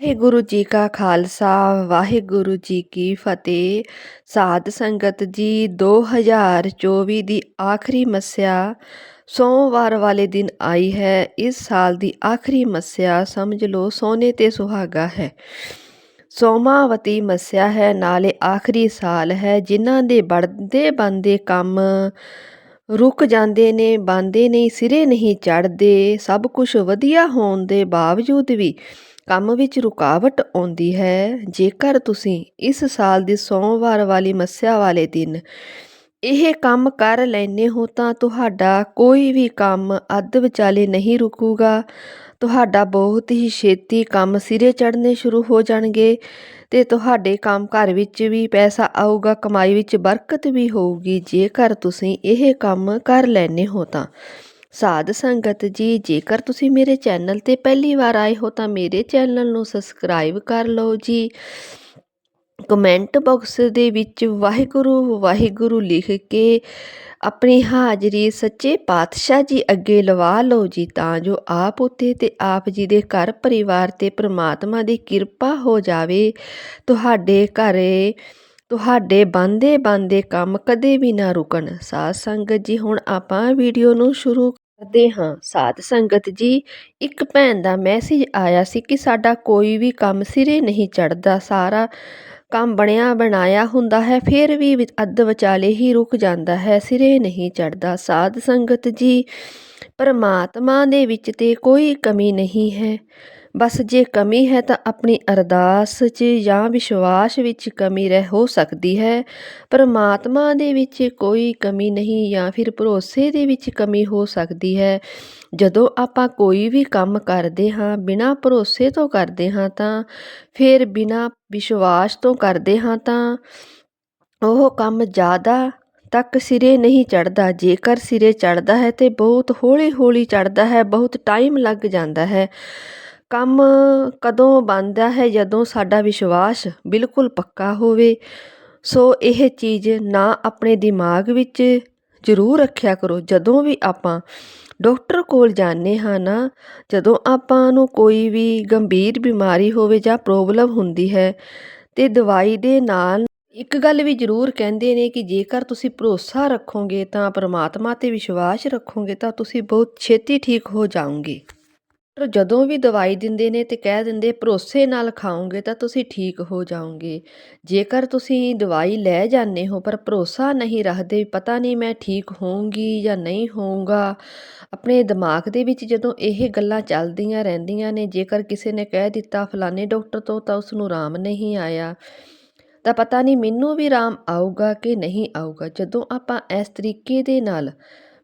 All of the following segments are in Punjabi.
ਵਾਹਿਗੁਰੂ ਜੀ ਕਾ ਖਾਲਸਾ, ਵਾਹਿਗੁਰੂ ਜੀ ਕੀ ਫਤਿਹ। ਸਾਧ ਸੰਗਤ ਜੀ 2024 ਦੀ ਆਖਰੀ ਮੱਸਿਆ ਸੋਮਵਾਰ ਵਾਲੇ ਦਿਨ ਆਈ ਹੈ। ਇਸ ਸਾਲ ਦੀ ਆਖਰੀ ਮੱਸਿਆ ਸਮਝ ਲਓ, ਸੋਨੇ ਤੇ ਸੁਹਾਗਾ ਹੈ। ਸੋਮਾਵਤੀ ਮੱਸਿਆ ਹੈ, ਨਾਲੇ ਆਖਰੀ ਸਾਲ ਹੈ। ਜਿਨ੍ਹਾਂ ਦੇ ਬੜਦੇ ਬੰਦੇ ਕੰਮ ਰੁਕ ਜਾਂਦੇ ਨੇ ਬੰਦੇ ਨਹੀਂ, ਸਿਰੇ ਨਹੀਂ ਚੜਦੇ ਸਭ ਕੁਝ ਵਧੀਆ ਹੋਣ ਦੇ ਬਾਵਜੂਦ ਵੀ ਕੰਮ ਵਿੱਚ ਰੁਕਾਵਟ ਆਉਂਦੀ ਹੈ। ਜੇਕਰ ਤੁਸੀਂ ਇਸ ਸਾਲ ਦੀ ਸੋਮਵਾਰ ਵਾਲੀ ਮੱਸਿਆ ਵਾਲੇ ਦਿਨ ਇਹ ਕੰਮ ਕਰ ਲੈਨੇ ਹੋ, ਤਾਂ ਤੁਹਾਡਾ ਕੋਈ ਵੀ ਕੰਮ ਅੱਧ ਵਿਚਾਲੇ ਨਹੀਂ ਰੁਕੂਗਾ। ਤੁਹਾਡਾ ਬਹੁਤ ਹੀ ਛੇਤੀ ਕੰਮ ਸਿਰੇ ਚੜ੍ਹਨੇ ਸ਼ੁਰੂ ਹੋ ਜਾਣਗੇ ਤੇ ਤੁਹਾਡੇ ਕੰਮ ਘਰ ਵਿੱਚ ਵੀ ਪੈਸਾ ਆਊਗਾ, ਕਮਾਈ ਵਿੱਚ ਬਰਕਤ ਵੀ ਹੋਊਗੀ। ਜੇਕਰ ਤੁਸੀਂ ਇਹ ਕੰਮ ਕਰ ਲੈਨੇ ਹੋ, ਤਾਂ ਸਾਧ ਸੰਗਤ ਜੀ, ਜੇਕਰ ਤੁਸੀਂ ਮੇਰੇ ਚੈਨਲ ਤੇ ਪਹਿਲੀ ਵਾਰ ਆਏ ਹੋ ਤਾਂ ਮੇਰੇ ਚੈਨਲ ਨੂੰ ਸਬਸਕ੍ਰਾਈਬ ਕਰ ਲਓ ਜੀ। ਕਮੈਂਟ ਬਾਕਸ ਦੇ ਵਿੱਚ ਵਾਹਿਗੁਰੂ ਵਾਹਿਗੁਰੂ ਲਿਖ ਕੇ ਆਪਣੀ ਹਾਜ਼ਰੀ ਸੱਚੇ ਪਾਤਸ਼ਾਹ ਜੀ ਅੱਗੇ ਲਵਾ ਲਓ ਜੀ, ਤਾਂ ਜੋ ਆਪ ਉਤੇ ਤੇ ਆਪ ਜੀ ਦੇ ਘਰ ਪਰਿਵਾਰ ਤੇ ਪ੍ਰਮਾਤਮਾ ਦੀ ਕਿਰਪਾ ਹੋ ਜਾਵੇ। ਤੁਹਾਡੇ ਘਰੇ, ਤੁਹਾਡੇ ਬੰਦੇ ਬੰਦੇ ਕੰਮ ਕਦੇ ਵੀ ਨਾ ਰੁਕਣ। ਸਾਧ ਸੰਗਤ ਜੀ, ਹੁਣ ਆਪਾਂ ਵੀਡੀਓ ਨੂੰ ਸ਼ੁਰੂ ਕਰਦੇ ਹਾਂ। ਸਾਧ ਸੰਗਤ ਜੀ, ਇੱਕ ਭੈਣ ਦਾ ਮੈਸੇਜ ਆਇਆ ਸੀ ਕਿ ਸਾਡਾ ਕੋਈ ਵੀ ਕੰਮ ਸਿਰੇ ਨਹੀਂ ਚੜਦਾ ਸਾਰਾ ਕੰਮ ਬਣਿਆ ਬਣਾਇਆ ਹੁੰਦਾ ਹੈ, ਫਿਰ ਵੀ ਅੱਧ ਵਿਚਾਲੇ ਹੀ ਰੁਕ ਜਾਂਦਾ ਹੈ, ਸਿਰੇ ਨਹੀਂ ਚੜਦਾ ਸਾਧ ਸੰਗਤ ਜੀ, ਪਰਮਾਤਮਾ ਦੇ ਵਿੱਚ ਤੇ ਕੋਈ ਕਮੀ ਨਹੀਂ ਹੈ। ਬਸ ਜੇ ਕਮੀ ਹੈ ਤਾਂ ਆਪਣੀ ਅਰਦਾਸ 'ਚ ਜਾਂ ਵਿਸ਼ਵਾਸ ਵਿੱਚ ਕਮੀ ਰਹਿ ਹੋ ਸਕਦੀ ਹੈ। ਪਰਮਾਤਮਾ ਦੇ ਵਿੱਚ ਕੋਈ ਕਮੀ ਨਹੀਂ ਜਾਂ ਫਿਰ ਭਰੋਸੇ ਦੇ ਵਿੱਚ ਕਮੀ ਹੋ ਸਕਦੀ ਹੈ। ਜਦੋਂ ਆਪਾਂ ਕੋਈ ਵੀ ਕੰਮ ਕਰਦੇ ਹਾਂ, ਬਿਨਾਂ ਭਰੋਸੇ ਤੋਂ ਕਰਦੇ ਹਾਂ ਤਾਂ, ਫਿਰ ਬਿਨਾਂ ਵਿਸ਼ਵਾਸ ਤੋਂ ਕਰਦੇ ਹਾਂ ਤਾਂ, ਉਹ ਕੰਮ ਜ਼ਿਆਦਾ ਤੱਕ ਸਿਰੇ ਨਹੀਂ ਚੜਦਾ ਜੇਕਰ ਸਿਰੇ ਚੜਦਾ ਹੈ ਤੇ ਬਹੁਤ ਹੌਲੀ ਹੌਲੀ ਚੜਦਾ ਹੈ, ਬਹੁਤ ਟਾਈਮ ਲੱਗ ਜਾਂਦਾ ਹੈ। ਕੰਮ ਕਦੋਂ ਬਣਦਾ ਹੈ, ਜਦੋਂ ਸਾਡਾ ਵਿਸ਼ਵਾਸ ਬਿਲਕੁਲ ਪੱਕਾ ਹੋਵੇ, ਸੋ ਇਹ ਚੀਜ਼ ਨਾ ਆਪਣੇ ਦਿਮਾਗ ਵਿੱਚ ਜ਼ਰੂਰ ਰੱਖਿਆ ਕਰੋ। ਜਦੋਂ ਵੀ ਆਪਾਂ ਡਾਕਟਰ ਕੋਲ ਜਾਂਦੇ ਹਾਂ ਨਾ, ਜਦੋਂ ਆਪਾਂ ਨੂੰ ਕੋਈ ਵੀ ਗੰਭੀਰ ਬਿਮਾਰੀ ਹੋਵੇ ਜਾਂ ਪ੍ਰੋਬਲਮ ਹੁੰਦੀ ਹੈ, ਤੇ ਦਵਾਈ ਦੇ ਨਾਲ ਇੱਕ ਗੱਲ ਵੀ ਜ਼ਰੂਰ ਕਹਿੰਦੇ ਨੇ ਕਿ ਜੇਕਰ ਤੁਸੀਂ ਭਰੋਸਾ ਰੱਖੋਗੇ ਤਾਂ ਪਰਮਾਤਮਾ ਤੇ ਵਿਸ਼ਵਾਸ ਰੱਖੋਗੇ ਤਾਂ ਤੁਸੀਂ ਬਹੁਤ ਛੇਤੀ ਠੀਕ ਹੋ ਜਾਓਗੇ। ਪਰ ਜਦੋਂ ਵੀ ਦਵਾਈ ਦਿੰਦੇ ਨੇ ਤੇ ਕਹਿ ਦਿੰਦੇ, ਭਰੋਸੇ ਨਾਲ ਖਾਓਗੇ ਤਾਂ ਤੁਸੀਂ ਠੀਕ ਹੋ ਜਾਓਗੇ। ਜੇਕਰ ਤੁਸੀਂ ਦਵਾਈ ਲੈ ਜਾਂਦੇ ਹੋ ਪਰ ਭਰੋਸਾ ਨਹੀਂ ਰੱਖਦੇ, ਪਤਾ ਨਹੀਂ ਮੈਂ ਠੀਕ ਹੋਊਂਗੀ ਜਾਂ ਨਹੀਂ ਹੋਊਂਗਾ। ਆਪਣੇ ਦਿਮਾਗ ਦੇ ਵਿੱਚ ਜਦੋਂ ਇਹ ਗੱਲਾਂ ਚੱਲਦੀਆਂ ਰਹਿੰਦੀਆਂ ਨੇ, ਜੇਕਰ ਕਿਸੇ ਨੇ ਕਹਿ ਦਿੱਤਾ ਫਲਾਣੇ ਡਾਕਟਰ ਤੋਂ ਤਾਂ ਉਸ ਨੂੰ ਆਰਾਮ ਨਹੀਂ ਆਇਆ। ਤਾਂ ਪਤਾ ਨਹੀਂ ਮੈਨੂੰ ਵੀ ਆਰਾਮ ਆਊਗਾ ਕਿ ਨਹੀਂ ਆਊਗਾ। ਜਦੋਂ ਆਪਾਂ ਇਸ ਤਰੀਕੇ ਦੇ ਨਾਲ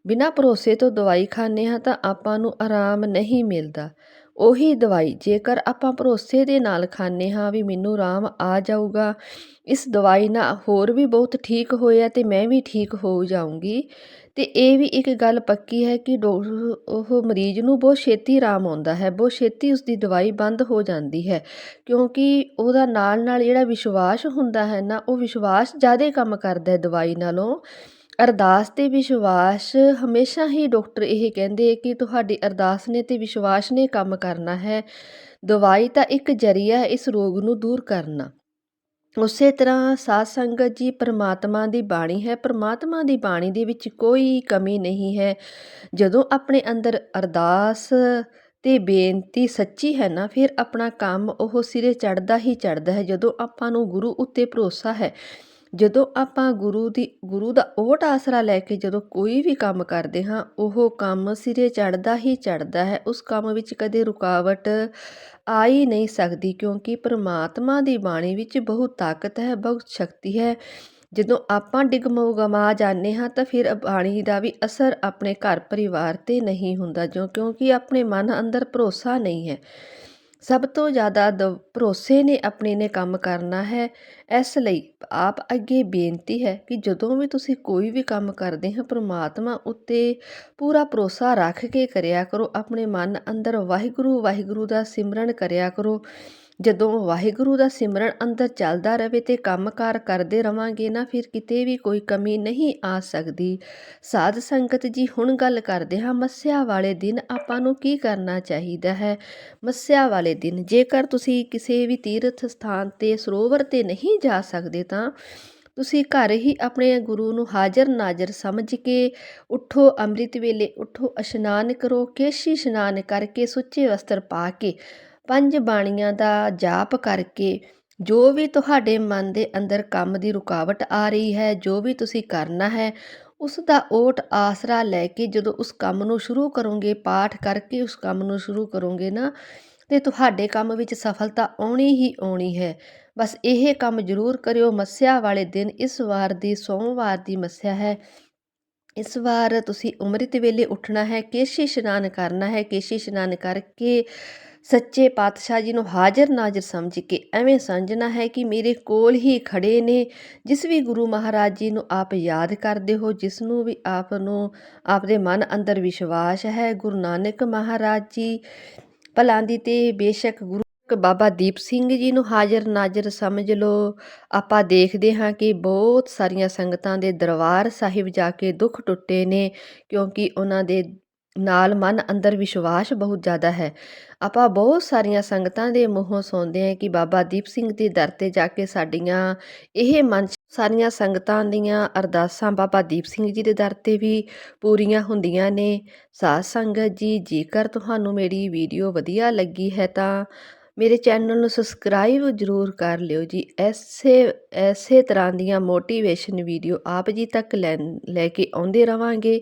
ਬਿਨਾਂ ਭਰੋਸੇ ਤੋਂ ਦਵਾਈ ਖਾਂਦੇ ਹਾਂ ਤਾਂ ਆਪਾਂ ਨੂੰ ਆਰਾਮ ਨਹੀਂ ਮਿਲਦਾ। ਉਹੀ ਦਵਾਈ, ਜੇਕਰ ਆਪਾਂ ਭਰੋਸੇ ਦੇ ਨਾਲ ਖਾਂਦੇ ਹਾਂ ਵੀ ਮੈਨੂੰ ਆਰਾਮ ਆ ਜਾਊਗਾ, ਇਸ ਦਵਾਈ ਨਾਲ ਹੋਰ ਵੀ ਬਹੁਤ ਠੀਕ ਹੋਇਆ ਤੇ ਮੈਂ ਵੀ ਠੀਕ ਹੋ ਜਾਊਂਗੀ। ਤੇ ਇਹ ਵੀ ਇੱਕ ਗੱਲ ਪੱਕੀ ਹੈ ਕਿ ਉਹ ਮਰੀਜ਼ ਨੂੰ ਬਹੁਤ ਛੇਤੀ ਆਰਾਮ ਆਉਂਦਾ ਹੈ, ਬਹੁਤ ਛੇਤੀ ਉਸ ਦੀ ਦਵਾਈ ਬੰਦ ਹੋ ਜਾਂਦੀ ਹੈ, ਕਿਉਂਕਿ ਉਹਦਾ ਨਾਲ ਨਾਲ ਜਿਹੜਾ ਵਿਸ਼ਵਾਸ ਹੁੰਦਾ ਹੈ ਨਾ, ਉਹ ਵਿਸ਼ਵਾਸ ਜ਼ਿਆਦਾ ਕੰਮ ਕਰਦਾ ਹੈ ਦਵਾਈ ਨਾਲੋਂ। ਅਰਦਾਸ ਤੇ ਵਿਸ਼ਵਾਸ, ਹਮੇਸ਼ਾ ਹੀ ਡਾਕਟਰ ਇਹ ਕਹਿੰਦੇ ਕਿ ਤੁਹਾਡੀ ਅਰਦਾਸ ਨੇ ਤੇ ਵਿਸ਼ਵਾਸ ਨੇ ਕੰਮ ਕਰਨਾ ਹੈ। ਦਵਾਈ ਤਾਂ ਇੱਕ ਜਰੀਆ ਇਸ ਰੋਗ ਨੂੰ ਦੂਰ ਕਰਨਾ। ਉਸੇ ਤਰ੍ਹਾਂ ਸਾਧ ਸੰਗਤ ਜੀ ਪਰਮਾਤਮਾ ਦੀ ਬਾਣੀ ਹੈ। ਪਰਮਾਤਮਾ ਦੀ ਬਾਣੀ ਦੇ ਵਿੱਚ ਕੋਈ ਕਮੀ ਨਹੀਂ ਹੈ। ਜਦੋਂ ਆਪਣੇ ਅੰਦਰ ਅਰਦਾਸ ਤੇ ਬੇਨਤੀ ਸੱਚੀ ਹੈ ਨਾ, ਫਿਰ ਆਪਣਾ ਕੰਮ ਉਹ ਸਿਰੇ ਚੜਦਾ ਹੀ ਚੜਦਾ ਹੈ। ਜਦੋਂ ਆਪਾਂ ਨੂੰ ਗੁਰੂ ਉੱਤੇ ਭਰੋਸਾ ਹੈ ਜਦੋਂ ਆਪਾਂ ਗੁਰੂ ਦੀ, ਗੁਰੂ ਦਾ ਓਟ ਆਸਰਾ ਲੈ ਕੇ ਜਦੋਂ ਕੋਈ ਵੀ ਕੰਮ ਕਰਦੇ ਹਾਂ, ਉਹ ਕੰਮ ਸਿਰੇ ਚੜਦਾ ਹੀ ਚੜਦਾ ਹੈ। ਉਸ ਕੰਮ ਵਿੱਚ ਕਦੇ ਰੁਕਾਵਟ ਆ ਹੀ ਨਹੀਂ ਸਕਦੀ ਕਿਉਂਕਿ ਪ੍ਰਮਾਤਮਾ ਦੀ ਬਾਣੀ ਵਿੱਚ ਬਹੁਤ ਤਾਕਤ ਹੈ, ਬਹੁਤ ਸ਼ਕਤੀ ਹੈ। ਜਦੋਂ ਆਪਾਂ ਡਿਗਮਗਮਾ ਜਾਂਦੇ ਹਾਂ ਤਾਂ ਫਿਰ ਬਾਣੀ ਦਾ ਵੀ ਅਸਰ ਆਪਣੇ ਘਰ ਪਰਿਵਾਰ ਤੇ ਨਹੀਂ ਹੁੰਦਾ, ਜੋ ਕਿਉਂਕਿ ਆਪਣੇ ਮਨ ਅੰਦਰ ਭਰੋਸਾ ਨਹੀਂ ਹੈ। ਸਭ ਤੋਂ ਜ਼ਿਆਦਾ ਦ, ਭਰੋਸੇ ਨੇ ਆਪਣੇ ਨੇ ਕੰਮ ਕਰਨਾ ਹੈ। ਇਸ ਲਈ ਆਪ ਅੱਗੇ ਬੇਨਤੀ ਹੈ ਕਿ ਜਦੋਂ ਵੀ ਤੁਸੀਂ ਕੋਈ ਵੀ ਕੰਮ ਕਰਦੇ ਹੋ, ਪ੍ਰਮਾਤਮਾ ਉੱਤੇ ਪੂਰਾ ਭਰੋਸਾ ਰੱਖ ਕੇ ਕਰਿਆ ਕਰੋ। ਆਪਣੇ ਮਨ ਅੰਦਰ ਵਾਹਿਗੁਰੂ ਵਾਹਿਗੁਰੂ ਦਾ ਸਿਮਰਨ ਕਰਿਆ ਕਰੋ। ਜਦੋਂ ਵਾਹਿਗੁਰੂ ਦਾ ਸਿਮਰਨ ਅੰਦਰ ਚੱਲਦਾ ਰਵੇ ਤੇ ਕੰਮਕਾਰ ਕਰਦੇ ਰਵਾਂਗੇ ਨਾ ਫਿਰ ਕਿਤੇ ਵੀ ਕੋਈ ਕਮੀ ਨਹੀਂ ਆ ਸਕਦੀ। ਸਾਧ ਸੰਗਤ ਜੀ, ਹੁਣ ਗੱਲ ਕਰਦੇ ਹਾਂ, ਮੱਸਿਆ ਵਾਲੇ ਦਿਨ ਆਪਾਂ ਨੂੰ ਕੀ ਕਰਨਾ ਚਾਹੀਦਾ ਹੈ? ਮੱਸਿਆ ਵਾਲੇ ਦਿਨ, ਜੇਕਰ ਤੁਸੀਂ ਕਿਸੇ ਵੀ ਤੀਰਥ ਸਥਾਨ ਤੇ, ਸਰੋਵਰ ਤੇ ਨਹੀਂ ਜਾ ਸਕਦੇ ਤਾਂ ਤੁਸੀਂ ਘਰ ਹੀ ਆਪਣੇ ਗੁਰੂ ਨੂੰ ਹਾਜ਼ਰ ਨਾਜ਼ਰ ਸਮਝ ਕੇ ਉਠੋ, ਅੰਮ੍ਰਿਤ ਵੇਲੇ ਉਠੋ, ਇਸ਼ਨਾਨ ਕਰੋ, ਕੇਸ਼ੀ ਇਸ਼ਨਾਨ ਕਰਕੇ ਸੁੱਚੇ ਵਸਤਰ ਪਾ ਕੇ ਪੰਜ ਬਾਣੀਆਂ ਦਾ ਜਾਪ ਕਰਕੇ ਜੋ ਵੀ ਤੁਹਾਡੇ ਮਨ ਦੇ ਅੰਦਰ ਕੰਮ ਦੀ ਰੁਕਾਵਟ ਆ ਰਹੀ ਹੈ, ਜੋ ਵੀ ਤੁਸੀਂ ਕਰਨਾ ਹੈ, ਉਸ ਦਾ ਓਟ ਆਸਰਾ ਲੈ ਕੇ ਜਦੋਂ ਉਸ ਕੰਮ ਨੂੰ ਸ਼ੁਰੂ ਕਰੋਗੇ, ਪਾਠ ਕਰਕੇ ਉਸ ਕੰਮ ਨੂੰ ਸ਼ੁਰੂ ਕਰੋਗੇ ਨਾ, ਤੇ ਤੁਹਾਡੇ ਕੰਮ ਵਿੱਚ ਸਫਲਤਾ ਆਉਣੀ ਹੀ ਆਉਣੀ ਹੈ। ਬਸ ਇਹ ਕੰਮ ਜ਼ਰੂਰ ਕਰਿਓ। ਮੱਸਿਆ ਵਾਲੇ ਦਿਨ ਇਸ ਵਾਰ ਦੀ ਸੋਮਵਾਰ ਦੀ ਮੱਸਿਆ ਹੈ। ਇਸ ਵਾਰ ਤੁਸੀਂ ਅੰਮ੍ਰਿਤ ਵੇਲੇ ਉੱਠਣਾ ਹੈ, ਕੇਸ਼ੀ ਇਸ਼ਨਾਨ ਕਰਨਾ ਹੈ। ਕੇਸ਼ੀ ਇਸ਼ਨਾਨ ਕਰਕੇ ਸੱਚੇ ਪਾਤਸ਼ਾਹ ਜੀ ਨੂੰ ਹਾਜ਼ਰ ਨਾਜ਼ਰ ਸਮਝ ਕੇ ਐਵੇਂ ਸਮਝਣਾ ਹੈ ਕਿ ਮੇਰੇ ਕੋਲ ਹੀ ਖੜੇ ਨੇ, ਜਿਸ ਵੀ ਗੁਰੂ ਮਹਾਰਾਜ ਜੀ ਨੂੰ ਆਪ ਯਾਦ ਕਰਦੇ ਹੋ, ਜਿਸ ਨੂੰ ਵੀ ਆਪ ਨੂੰ ਆਪਦੇ ਮਨ ਅੰਦਰ ਵਿਸ਼ਵਾਸ ਹੈ, ਗੁਰੂ ਨਾਨਕ ਮਹਾਰਾਜ ਜੀ। ਭਲਾਂ ਦੀ ਤੇ ਬੇਸ਼ੱਕ ਗੁਰੂ ਬਾਬਾ ਦੀਪ ਸਿੰਘ ਜੀ ਨੂੰ ਹਾਜ਼ਰ ਨਾਜ਼ਰ ਸਮਝ ਲਓ। ਆਪਾਂ ਦੇਖਦੇ ਹਾਂ ਕਿ ਬਹੁਤ ਸਾਰੀਆਂ ਸੰਗਤਾਂ ਦੇ ਦਰਬਾਰ ਸਾਹਿਬ ਜਾ ਕੇ ਦੁੱਖ ਟੁੱਟੇ ਨੇ, ਕਿਉਂਕਿ ਉਹਨਾਂ ਦੇ ਨਾਲ ਮਨ ਅੰਦਰ ਵਿਸ਼ਵਾਸ ਬਹੁਤ ਜ਼ਿਆਦਾ ਹੈ। ਆਪਾਂ ਬਹੁਤ ਸਾਰੀਆਂ ਸੰਗਤਾਂ ਦੇ ਮੂੰਹੋਂ ਸੁਣਦੇ ਹਾਂ ਕਿ ਬਾਬਾ ਦੀਪ ਸਿੰਘ ਦੇ ਦਰ ਤੇ ਜਾ ਕੇ ਸਾਡੀਆਂ ਇਹ ਮਨ ਸਾਰੀਆਂ ਸੰਗਤਾਂ ਦੀਆਂ ਅਰਦਾਸਾਂ ਬਾਬਾ ਦੀਪ ਸਿੰਘ ਜੀ ਦੇ ਦਰ ਤੇ ਵੀ ਪੂਰੀਆਂ ਹੁੰਦੀਆਂ ਨੇ। ਸਾਧ ਸੰਗਤ ਜੀ, ਜੇਕਰ ਤੁਹਾਨੂੰ ਮੇਰੀ ਵੀਡੀਓ ਵਧੀਆ ਲੱਗੀ ਹੈ ਤਾਂ ਮੇਰੇ ਚੈਨਲ ਨੂੰ ਸਬਸਕ੍ਰਾਈਬ ਜ਼ਰੂਰ ਕਰ ਲਿਓ ਜੀ। ਐਸੇ ਐਸੇ ਤਰ੍ਹਾਂ ਦੀਆਂ ਮੋਟੀਵੇਸ਼ਨ ਵੀਡੀਓ ਆਪ ਜੀ ਤੱਕ ਲੈ ਲੈ ਕੇ ਆਉਂਦੇ ਰਵਾਂਗੇ।